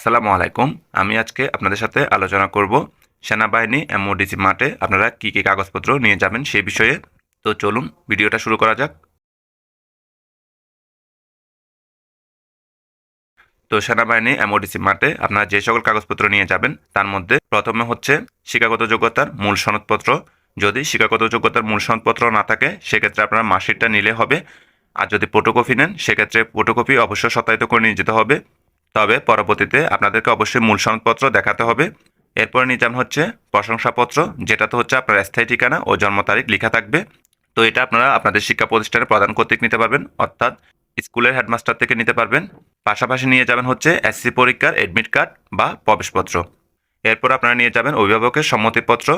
আসসালামু আলাইকুম। আমি আজকে আপনাদের সাথে আলোচনা করব সেনাবাহিনী এমওডিসি মাঠে আপনারা কী কী কাগজপত্র নিয়ে যাবেন সেই বিষয়ে। তো চলুন, ভিডিওটা শুরু করা যাক। তো সেনাবাহিনী এমওডিসি মাঠে আপনারা যে সকল কাগজপত্র নিয়ে যাবেন, তার মধ্যে প্রথমে হচ্ছে শিক্ষাগত যোগ্যতার মূল সনদপত্র। যদি শিক্ষাগত যোগ্যতার মূল সনদপত্র না থাকে, সেক্ষেত্রে আপনারা মার্কশিটটা নিলে হবে। আর যদি ফটোকপি নেন, সেক্ষেত্রে ফটোকপি অবশ্যই সত্যায়িত করে নিয়ে যেতে হবে। তবে পরবর্তীতে আপনাদেরকে অবশ্যই মূল সনদপত্র দেখাতে হবে। এরপরে যান হচ্ছে প্রশংসাপত্র যেটাতে হচ্ছে আপনার স্থায়ী ঠিকানা ও জন্ম তারিখ লেখা থাকবে। তো এটা আপনারা আপনাদের শিক্ষা প্রতিষ্ঠানে প্রদান কর্তৃক নিতে পারবেন, অর্থাৎ স্কুলের হেডমাস্টার থেকে নিতে পারবেন। পাশাপাশি নিয়ে যাবেন হচ্ছে এসসি পরীক্ষার এডমিট কার্ড বা প্রবেশপত্র। এরপর আপনারা নিয়ে যাবেন অভিভাবকের সম্মতিপত্র,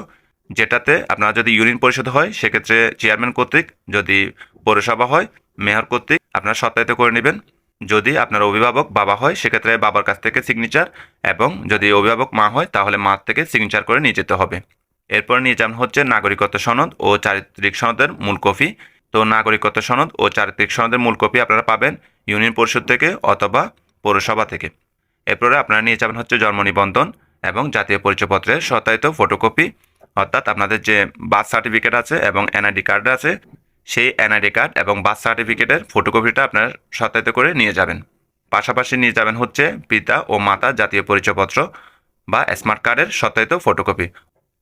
যেটাতে আপনারা যদি ইউনিয়ন পরিষদ হয়, সেক্ষেত্রে চেয়ারম্যান কর্তৃক, যদি পৌরসভা হয় মেয়র কর্তৃক, আপনারা সত্যায়িত করে নেবেন। যদি আপনার অভিভাবক বাবা হয়, সেক্ষেত্রে বাবার কাছ থেকে সিগনেচার এবং যদি অভিভাবক মা হয়, তাহলে মা থেকে সিগনেচার করে নিয়ে যেতে হবে। এরপর নিয়ে যান হচ্ছে নাগরিকত্ব সনদ ও চারিত্রিক সনদের মূল কপি। তো নাগরিকত্ব সনদ ও চারিত্রিক সনদের মূল কপি আপনারা পাবেন ইউনিয়ন পরিষদ থেকে অথবা পৌরসভা থেকে। এরপরে আপনারা নিয়ে যাবেন হচ্ছে জন্ম নিবন্ধন এবং জাতীয় পরিচয়পত্রের সত্যায়িত ফটোকপি অর্থাৎ আপনাদের যে বার্থ সার্টিফিকেট আছে এবং এনআইডি কার্ড আছে সেই এনআইডি কার্ড এবং বার্থ সার্টিফিকেটের ফটোকপিটা আপনার সত্যায়িত করে নিয়ে যাবেন। পাশাপাশি নিয়ে যাবেন হচ্ছে পিতা ও মাতা জাতীয় পরিচয়পত্র বা স্মার্ট কার্ডের সত্যায়িত ফটোকপি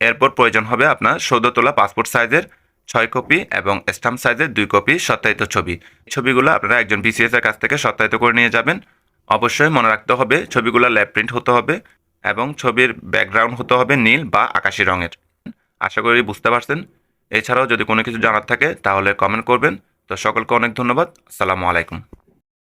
এরপর প্রয়োজন হবে আপনার সদ্য তোলা পাসপোর্ট সাইজের ছয় কপি এবং স্টাম্প সাইজের দুই কপি সত্যায়িত ছবি। ছবিগুলো আপনারা একজন বিসিএস এর কাছ থেকে সত্যায়িত করে নিয়ে যাবেন। অবশ্যই মনে রাখতে হবে, ছবিগুলো ল্যাব প্রিন্ট হতে হবে এবং ছবির ব্যাকগ্রাউন্ড হতে হবে নীল বা আকাশি রঙের। আশা করি বুঝতে পারছেন। এছাড়াও যদি কোনো কিছু জানার থাকে, তাহলে কমেন্ট করবেন। তো সকলকে অনেক ধন্যবাদ। আসসালামু আলাইকুম।